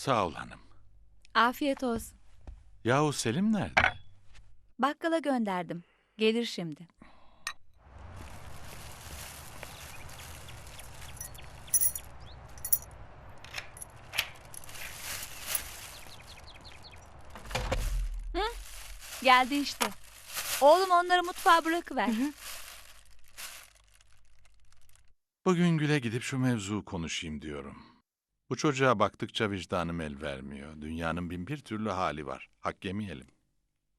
Sağ ol hanım. Afiyet olsun. Yahu Selim nerede? Bakkala gönderdim. Gelir şimdi. Hı? Geldi işte. Oğlum onları mutfağa bırakıver. Bugün Gül'e gidip şu mevzuyu konuşayım diyorum. Bu çocuğa baktıkça vicdanım el vermiyor. Dünyanın bin bir türlü hali var. Hak yemeyelim.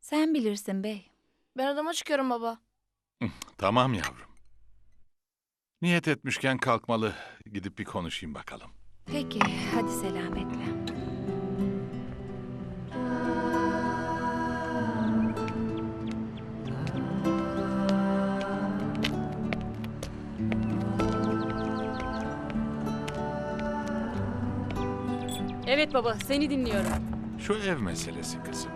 Sen bilirsin bey. Ben odama çıkıyorum baba. Tamam yavrum. Niyet etmişken kalkmalı. Gidip bir konuşayım bakalım. Peki hadi selametle. Evet baba, seni dinliyorum. Şu ev meselesi kızım.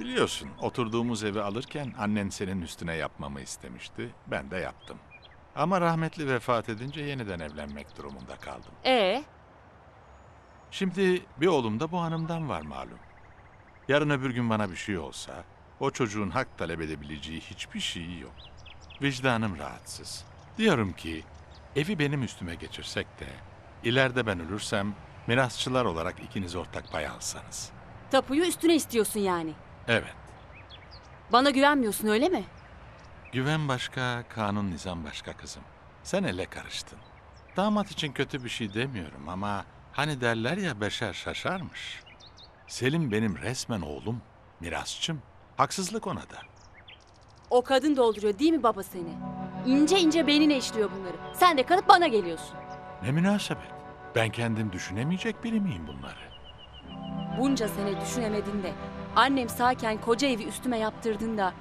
Biliyorsun oturduğumuz evi alırken annen senin üstüne yapmamı istemişti. Ben de yaptım. Ama rahmetli vefat edince yeniden evlenmek durumunda kaldım. Ee, Şimdi bir oğlum da bu hanımdan var malum. Yarın öbür gün bana bir şey olsa o çocuğun hak talep edebileceği hiçbir şeyi yok. Vicdanım rahatsız. Diyorum ki evi benim üstüme geçirsek de ileride ben ölürsem mirasçılar olarak ikiniz ortak pay alsanız. tapuyu üstüne istiyorsun yani. Evet. Bana güvenmiyorsun öyle mi? Güven başka, kanun nizam başka kızım. Sen ele karıştın. Damat için kötü bir şey demiyorum ama hani derler ya beşer şaşarmış. Selim benim resmen oğlum, mirasçım. Haksızlık ona da. O kadın dolduruyor değil mi baba seni? İnce ince beynine işliyor bunları. Sen de kalıp bana geliyorsun. Ne münasebet. Ben kendim düşünemeyecek biri miyim bunları? Bunca sene düşünemedin de annem sağken koca evi üstüme yaptırdın da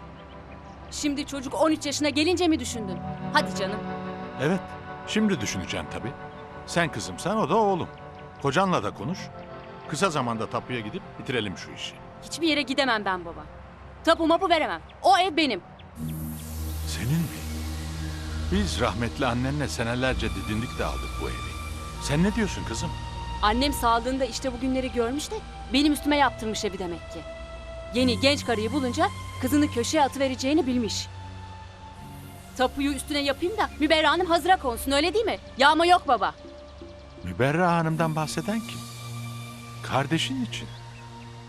şimdi çocuk 13 yaşına gelince mi düşündün? Hadi canım. Evet, şimdi düşüneceğim tabii. Sen kızımsan o da oğlum. Kocanla da konuş. Kısa zamanda tapuya gidip bitirelim şu işi. Hiçbir yere gidemem ben baba. Tapu mapu veremem. O ev benim. Senin mi? Biz rahmetli annenle senelerce didindik de aldık bu evi. Sen ne diyorsun kızım? Annem sağlığında işte bugünleri görmüş de benim üstüme yaptırmış evi demek ki. Yeni genç karıyı bulunca kızını köşeye atıvereceğini bilmiş. Tapuyu üstüne yapayım da Müberra Hanım hazıra konsun öyle değil mi? Yağma yok baba. Müberra Hanım'dan bahseden kim? Kardeşin için.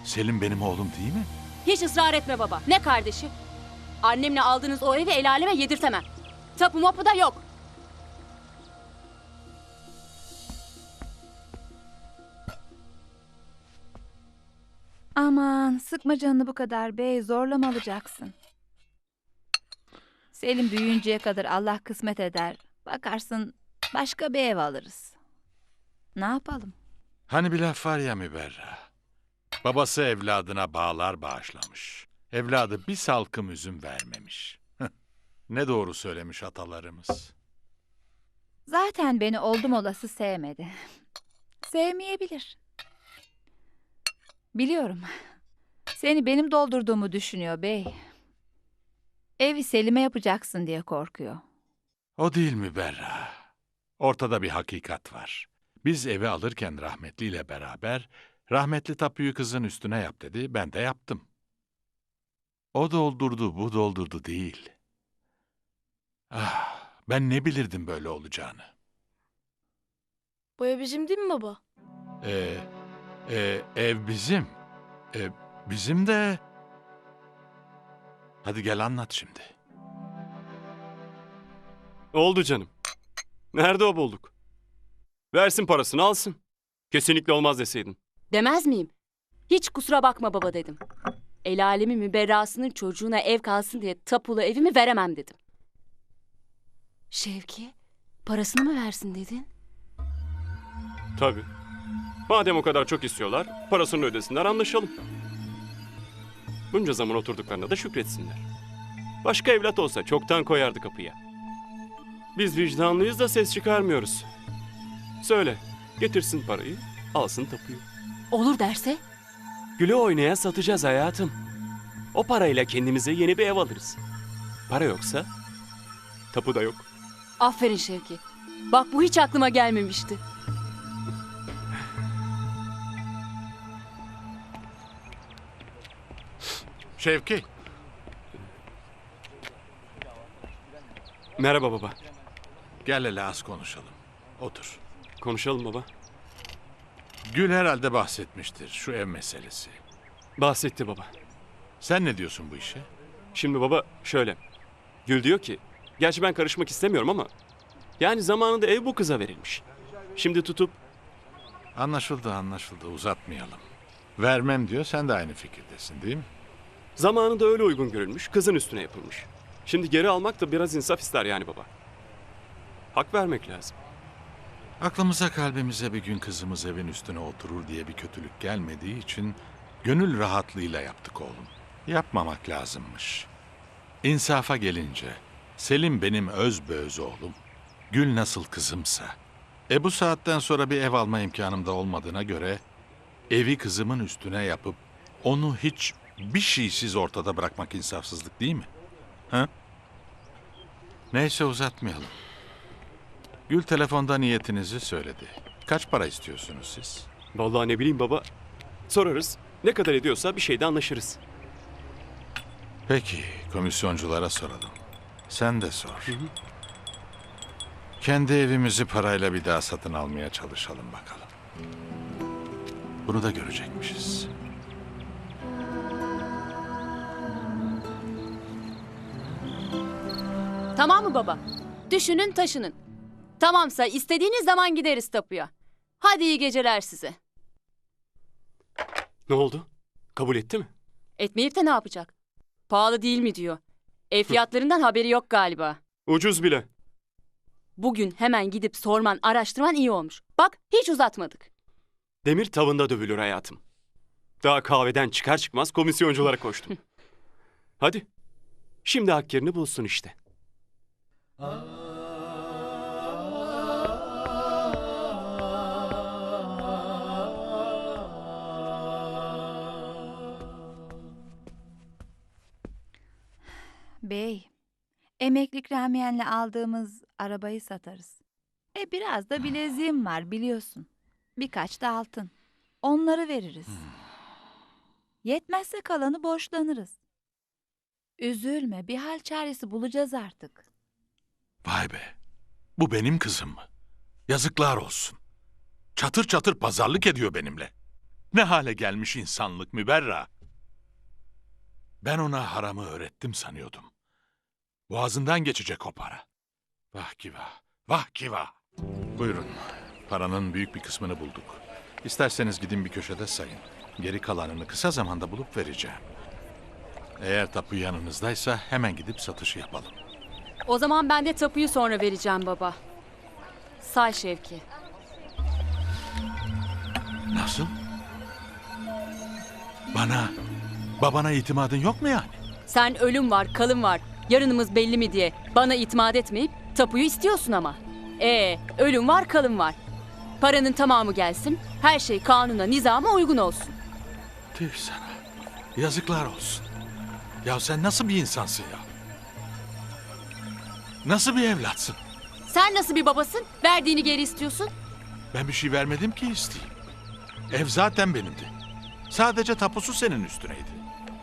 Selim benim oğlum değil mi? Hiç ısrar etme baba. Ne kardeşi? Annemle aldığınız o evi el aleme yedirtemem. Tapu mapu da yok. Aman sıkma canını bu kadar bey zorlama alacaksın. Selim büyüyünceye kadar Allah kısmet eder. Bakarsın başka bir ev alırız. Ne yapalım? Hani bir laf var ya Müberra. Babası evladına bağlar bağışlamış. Evladı bir salkım üzüm vermemiş. Ne doğru söylemiş atalarımız. Zaten beni oldum olası sevmedi. Sevmeyebilir. Biliyorum. Seni benim doldurduğumu düşünüyor bey. Evi Selim'e yapacaksın diye korkuyor. O değil Müberra. Ortada bir hakikat var. Biz evi alırken rahmetliyle beraber rahmetli tapuyu kızın üstüne yap dedi. Ben de yaptım. O doldurdu, bu doldurdu değil. Ah, ben ne bilirdim böyle olacağını. Bu ev bizim değil mi baba? Ee, e, ev bizim. E, bizim de... Hadi gel anlat şimdi. Oldu canım. Nerede o bulduk? Versin parasını alsın. Kesinlikle olmaz deseydin. Demez miyim? Hiç kusura bakma baba dedim. El alemi müberrasının çocuğuna ev kalsın diye tapulu evimi veremem dedim. Şevki, parasını mı versin dedin? Tabii. Madem o kadar çok istiyorlar, parasını ödesinler anlaşalım. Bunca zaman oturduklarına da şükretsinler. Başka evlat olsa çoktan koyardı kapıya. Biz vicdanlıyız da ses çıkarmıyoruz. Söyle, getirsin parayı, alsın tapuyu. Olur derse? Güle oynaya satacağız hayatım. O parayla kendimize yeni bir ev alırız. Para yoksa tapu da yok. Aferin Şevki. Bak bu hiç aklıma gelmemişti. Şevki. Merhaba baba. Gel hele az konuşalım. Otur. Konuşalım baba. Gül herhalde bahsetmiştir şu ev meselesi. Bahsetti baba. Sen ne diyorsun bu işe? Şimdi baba şöyle. Gül diyor ki, gerçi ben karışmak istemiyorum ama yani zamanında ev bu kıza verilmiş. Şimdi tutup Anlaşıldı anlaşıldı uzatmayalım. Vermem diyor sen de aynı fikirdesin değil mi? Zamanında öyle uygun görülmüş, kızın üstüne yapılmış. Şimdi geri almak da biraz insaf ister yani baba. Hak vermek lazım. Aklımıza kalbimize bir gün kızımız evin üstüne oturur diye bir kötülük gelmediği için gönül rahatlığıyla yaptık oğlum. Yapmamak lazımmış. İnsafa gelince Selim benim öz böz oğlum. Gül nasıl kızımsa. E bu saatten sonra bir ev alma imkanım da olmadığına göre evi kızımın üstüne yapıp onu hiç bir şeysiz ortada bırakmak insafsızlık değil mi? Ha? Neyse uzatmayalım. Gül telefonda niyetinizi söyledi. Kaç para istiyorsunuz siz? Vallahi ne bileyim baba. Sorarız. Ne kadar ediyorsa bir şeyde anlaşırız. Peki, komisyonculara soralım. Sen de sor. Kendi evimizi parayla bir daha satın almaya çalışalım bakalım. Bunu da görecekmişiz. Tamam mı baba? Düşünün taşının. Tamamsa istediğiniz zaman gideriz tapuya. Hadi iyi geceler size. Ne oldu? Kabul etti mi? Etmeyip de ne yapacak? Pahalı değil mi diyor. Ev fiyatlarından haberi yok galiba. Ucuz bile. Bugün hemen gidip sorman, araştırman iyi olmuş. Bak hiç uzatmadık. Demir tavında dövülür hayatım. Daha kahveden çıkar çıkmaz komisyonculara koştum. Hadi. Şimdi hak yerini bulsun işte. Bey, emekli ikramiyenle aldığımız arabayı satarız. E biraz da bileziğim var biliyorsun. Birkaç da altın. Onları veririz. Yetmezse kalanı borçlanırız. Üzülme, bir hal çaresi bulacağız artık. Vay be, bu benim kızım mı? Yazıklar olsun. Çatır çatır pazarlık ediyor benimle. Ne hale gelmiş insanlık müberra. Ben ona haramı öğrettim sanıyordum. Boğazından geçecek o para. Vah ki vah, vah ki vah. Buyurun, paranın büyük bir kısmını bulduk. İsterseniz gidin bir köşede sayın. Geri kalanını kısa zamanda bulup vereceğim. Eğer tapu yanınızdaysa hemen gidip satışı yapalım. O zaman ben de tapuyu sonra vereceğim baba. Say Şevki. Nasıl? Bana, babana itimadın yok mu yani? Sen ölüm var, kalım var. Yarınımız belli mi diye bana itimat etmeyip tapuyu istiyorsun ama. Ee, ölüm var, kalım var. Paranın tamamı gelsin. Her şey kanuna, nizama uygun olsun. Tüh sana. Yazıklar olsun. Ya sen nasıl bir insansın ya? Nasıl bir evlatsın? Sen nasıl bir babasın? Verdiğini geri istiyorsun. Ben bir şey vermedim ki isteyeyim. Ev zaten benimdi. Sadece tapusu senin üstüneydi.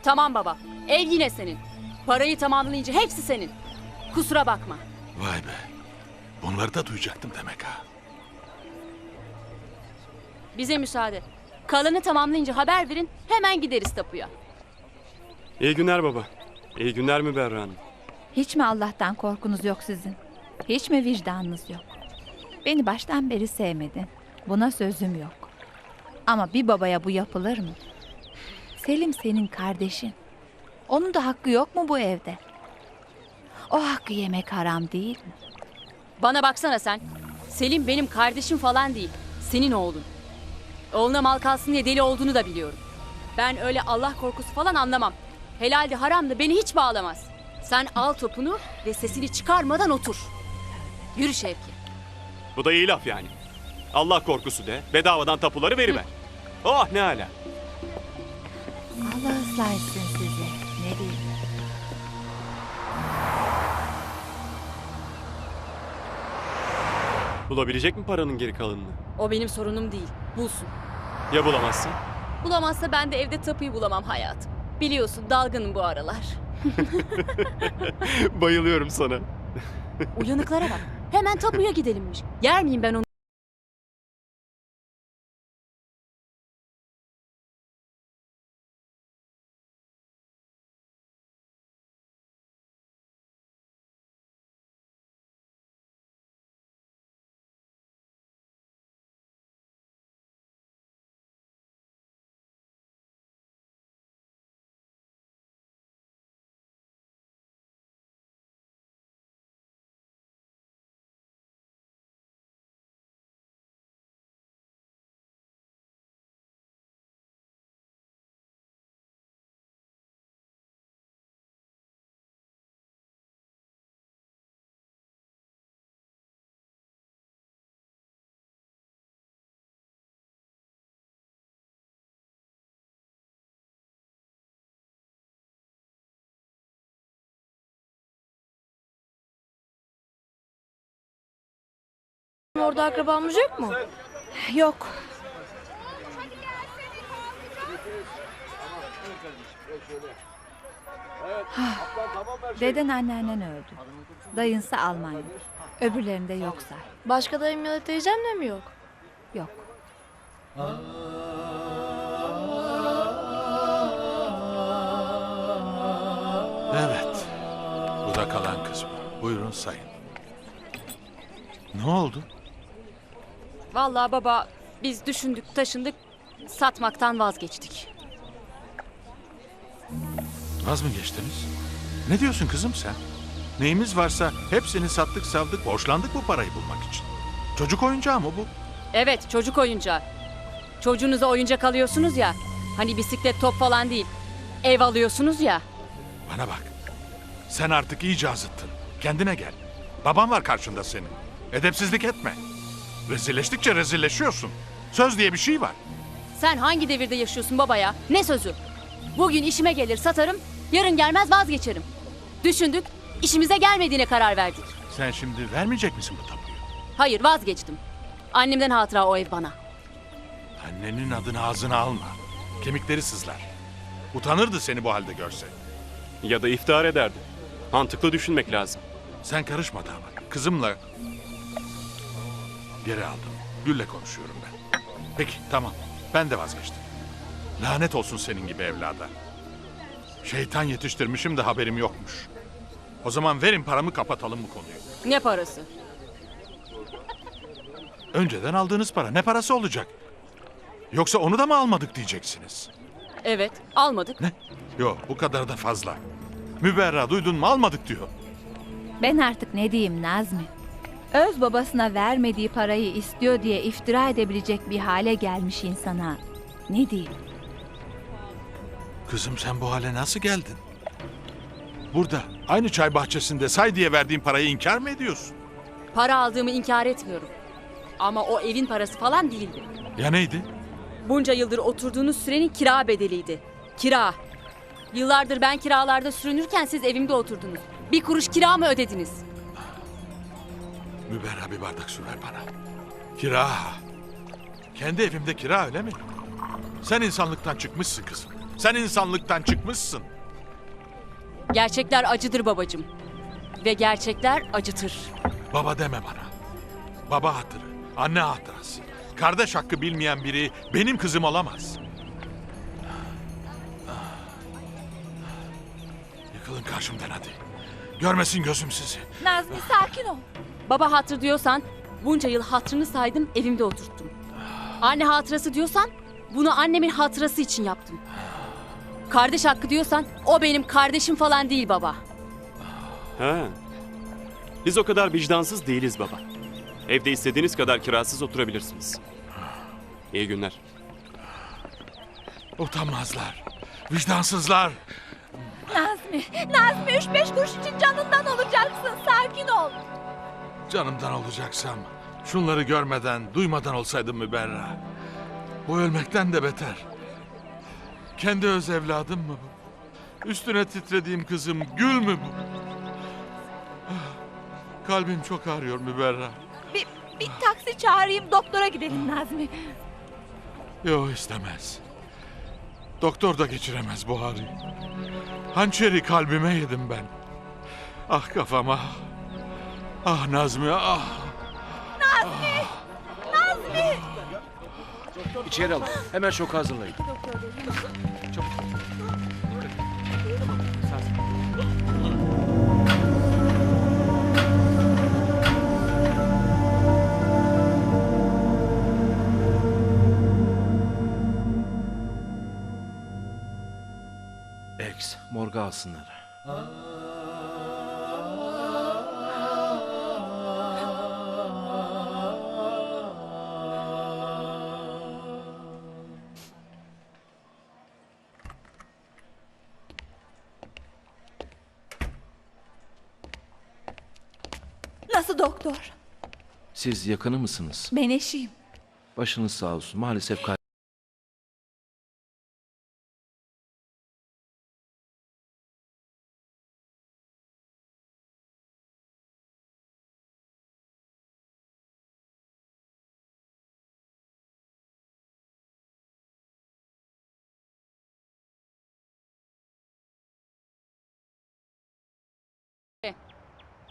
Tamam baba. Ev yine senin. Parayı tamamlayınca hepsi senin. Kusura bakma. Vay be. Bunları da duyacaktım demek ha. Bize müsaade. Kalanı tamamlayınca haber verin. Hemen gideriz tapuya. İyi günler baba. İyi günler Müberra Hanım. Hiç mi Allah'tan korkunuz yok sizin? Hiç mi vicdanınız yok? Beni baştan beri sevmedin. Buna sözüm yok. Ama bir babaya bu yapılır mı? Selim senin kardeşin. Onun da hakkı yok mu bu evde? O hakkı yemek haram değil mi? Bana baksana sen. Selim benim kardeşim falan değil. Senin oğlun. Oğluna mal kalsın diye deli olduğunu da biliyorum. Ben öyle Allah korkusu falan anlamam. Helal de haram da beni hiç bağlamaz. Sen al topunu ve sesini çıkarmadan otur. Yürü Şevki. Bu da iyi laf yani. Allah korkusu de bedavadan tapuları veriver. Oh ne ala. Allah ıslah etsin sizi. Ne diyeyim? Bulabilecek mi paranın geri kalanını? O benim sorunum değil. Bulsun. Ya bulamazsa? Bulamazsa ben de evde tapuyu bulamam hayatım. Biliyorsun dalgınım bu aralar. Bayılıyorum sana. Uyanıklara bak. Hemen tapuya gidelimmiş. Yer miyim ben onu? Orada akrabamız yok mu? Yok. Deden anneannen öldü. Dayınsa Almanya. Öbürlerinde yoksa. Başka dayım ya da teyzem de mi yok? Yok. Evet. Bu da kalan kısmı. Buyurun sayın. Ne oldu? Vallahi baba biz düşündük taşındık satmaktan vazgeçtik. Vaz mı geçtiniz? Ne diyorsun kızım sen? Neyimiz varsa hepsini sattık savdık borçlandık bu parayı bulmak için. Çocuk oyuncağı mı bu? Evet çocuk oyuncağı. Çocuğunuza oyuncak alıyorsunuz ya. Hani bisiklet top falan değil. Ev alıyorsunuz ya. Bana bak. Sen artık iyice azıttın. Kendine gel. Babam var karşında senin. Edepsizlik etme. Rezilleştikçe rezilleşiyorsun. Söz diye bir şey var. Sen hangi devirde yaşıyorsun baba ya? Ne sözü? Bugün işime gelir satarım, yarın gelmez vazgeçerim. Düşündük, işimize gelmediğine karar verdik. Sen şimdi vermeyecek misin bu tapuyu? Hayır vazgeçtim. Annemden hatıra o ev bana. Annenin adını ağzına alma. Kemikleri sızlar. Utanırdı seni bu halde görse. Ya da iftihar ederdi. Mantıklı düşünmek lazım. Sen karışma damat. Kızımla... Geri aldım. Gül'le konuşuyorum ben. Peki tamam. Ben de vazgeçtim. Lanet olsun senin gibi evlada. Şeytan yetiştirmişim de haberim yokmuş. O zaman verin paramı kapatalım bu konuyu. Ne parası? Önceden aldığınız para ne parası olacak? Yoksa onu da mı almadık diyeceksiniz? Evet, almadık. Ne? Yok bu kadar da fazla. Müberra duydun mu almadık diyor. Ben artık ne diyeyim Nazmi? Öz babasına vermediği parayı istiyor diye iftira edebilecek bir hale gelmiş insana. Ne diyeyim? Kızım sen bu hale nasıl geldin? Burada aynı çay bahçesinde say diye verdiğin parayı inkar mı ediyorsun? Para aldığımı inkar etmiyorum. Ama o evin parası falan değildi. Ya neydi? Bunca yıldır oturduğunuz sürenin kira bedeliydi. Kira. Yıllardır ben kiralarda sürünürken siz evimde oturdunuz. Bir kuruş kira mı ödediniz? Müberra bir bardak su ver bana. Kira. Kendi evimde kira öyle mi? Sen insanlıktan çıkmışsın kızım. Sen insanlıktan çıkmışsın. Gerçekler acıdır babacığım. Ve gerçekler acıtır. Baba deme bana. Baba hatırı, anne hatırası. Kardeş hakkı bilmeyen biri benim kızım olamaz. Yıkılın karşımdan hadi. Görmesin gözüm sizi. Nazmi sakin ol. Baba hatır diyorsan bunca yıl hatrını saydım evimde oturttum. Anne hatırası diyorsan bunu annemin hatırası için yaptım. Kardeş hakkı diyorsan o benim kardeşim falan değil baba. Ha. Biz o kadar vicdansız değiliz baba. Evde istediğiniz kadar kirasız oturabilirsiniz. İyi günler. Utanmazlar. Vicdansızlar. Nazmi, Nazmi üç beş kuruş için canından olacaksın. Sakin ol. Canımdan olacaksam şunları görmeden, duymadan olsaydım müberra. Bu ölmekten de beter. Kendi öz evladım mı bu? Üstüne titrediğim kızım gül mü bu? Kalbim çok ağrıyor müberra. Bir, bir taksi çağırayım doktora gidelim Nazmi. Yok istemez. Doktor da geçiremez bu ağrıyı. Hançeri kalbime yedim ben. Ah kafama. Ah Nazmi ah. İçeri alın. Hemen şoku hazırlayın. Ex, morga alsınlar. Nasıl doktor? Siz yakını mısınız? Ben eşiyim. Başınız sağ olsun. Maalesef kay-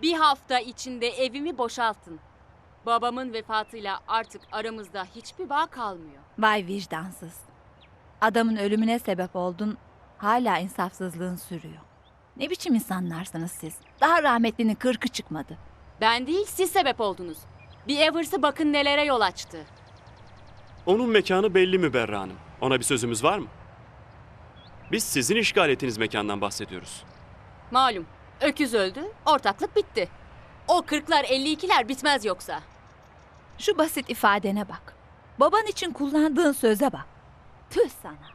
Bir hafta içinde evimi boşaltın. Babamın vefatıyla artık aramızda hiçbir bağ kalmıyor. Vay vicdansız. Adamın ölümüne sebep oldun. Hala insafsızlığın sürüyor. Ne biçim insanlarsınız siz? Daha rahmetlinin kırkı çıkmadı. Ben değil siz sebep oldunuz. Bir Evers'ı bakın nelere yol açtı. Onun mekanı belli mi Berra Hanım? Ona bir sözümüz var mı? Biz sizin işgal ettiğiniz mekandan bahsediyoruz. Malum öküz öldü, ortaklık bitti. O 40'lar 52'ler bitmez yoksa. Şu basit ifadene bak. Baban için kullandığın söze bak. Tüh sana.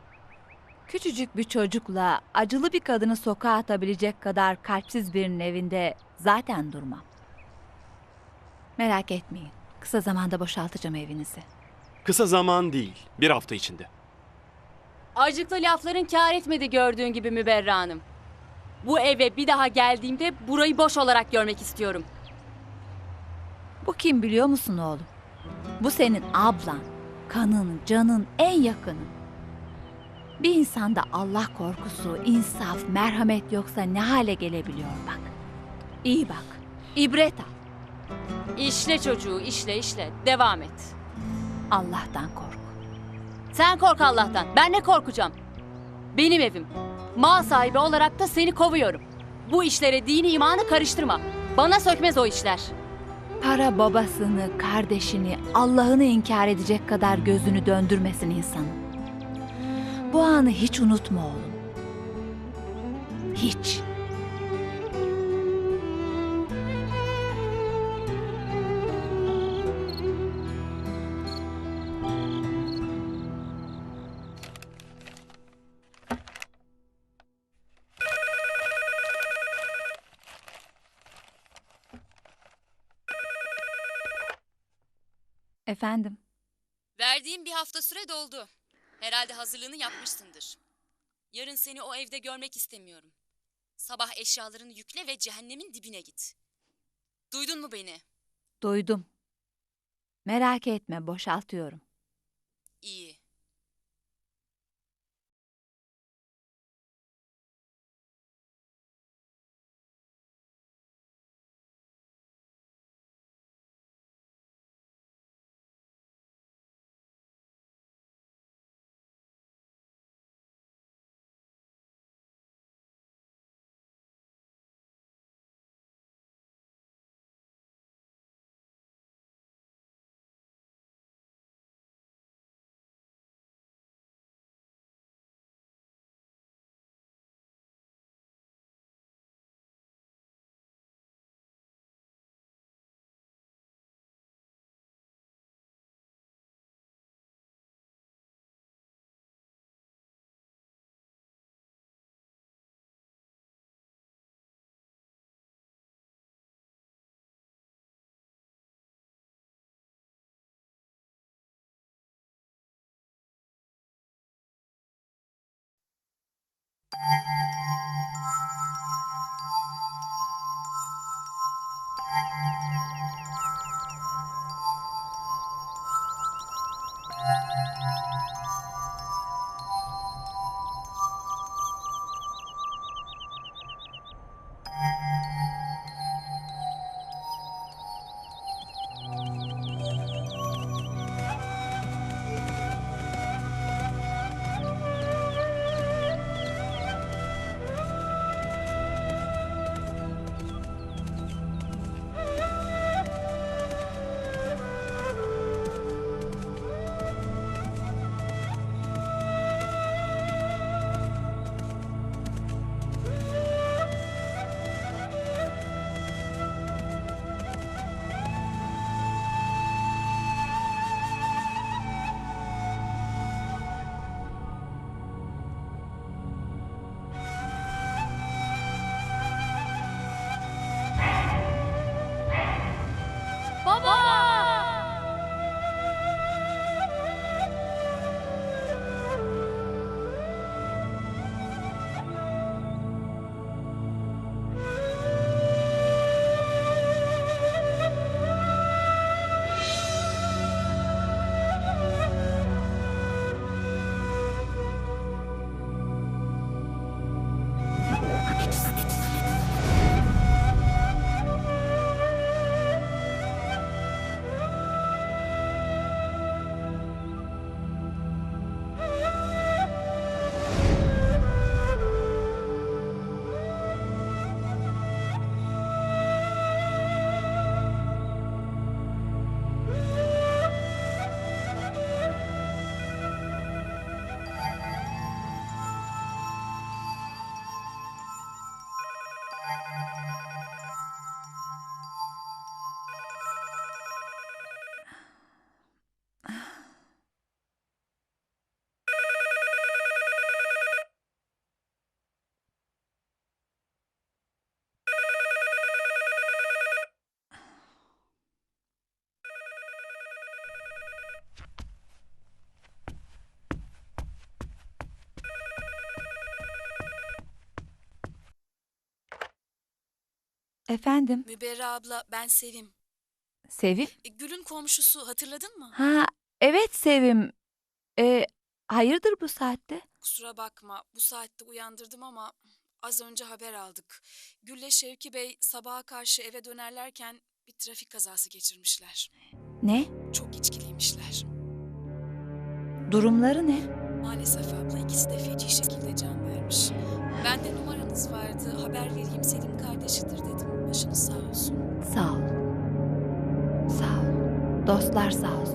Küçücük bir çocukla acılı bir kadını sokağa atabilecek kadar kalpsiz birinin evinde zaten durmam. Merak etmeyin. Kısa zamanda boşaltacağım evinizi. Kısa zaman değil, bir hafta içinde. Acıklı lafların kâr etmedi gördüğün gibi Müberra Hanım. Bu eve bir daha geldiğimde burayı boş olarak görmek istiyorum. Bu kim biliyor musun oğlum? Bu senin ablan, kanın, canın, en yakının. Bir insanda Allah korkusu, insaf, merhamet yoksa ne hale gelebiliyor bak. İyi bak, ibret al. İşle çocuğu, işle işle. Devam et. Allah'tan kork. Sen kork Allah'tan. Ben ne korkacağım? Benim evim. Mal sahibi olarak da seni kovuyorum. Bu işlere dini imanı karıştırma. Bana sökmez o işler. Para babasını, kardeşini, Allah'ını inkar edecek kadar gözünü döndürmesin insanın. Bu anı hiç unutma oğlum. Hiç. Efendim. Verdiğim bir hafta süre doldu. Herhalde hazırlığını yapmışsındır. Yarın seni o evde görmek istemiyorum. Sabah eşyalarını yükle ve cehennemin dibine git. Duydun mu beni? Duydum. Merak etme, boşaltıyorum. İyi. Efendim, Müberra abla ben Sevim. Sevim? E, Gül'ün komşusu hatırladın mı? Ha, evet Sevim. E, hayırdır bu saatte? Kusura bakma bu saatte uyandırdım ama az önce haber aldık. Gül'le Şevki Bey sabaha karşı eve dönerlerken bir trafik kazası geçirmişler. Ne? Çok içkiliymişler. Durumları ne? Maalesef abla ikisi de feci şekilde can vermiş. Ben de numaranız vardı haber vereyim Selim kardeşidir. Başınız sağ olsun. Sağ ol. Sağ ol. Dostlar sağ olsun.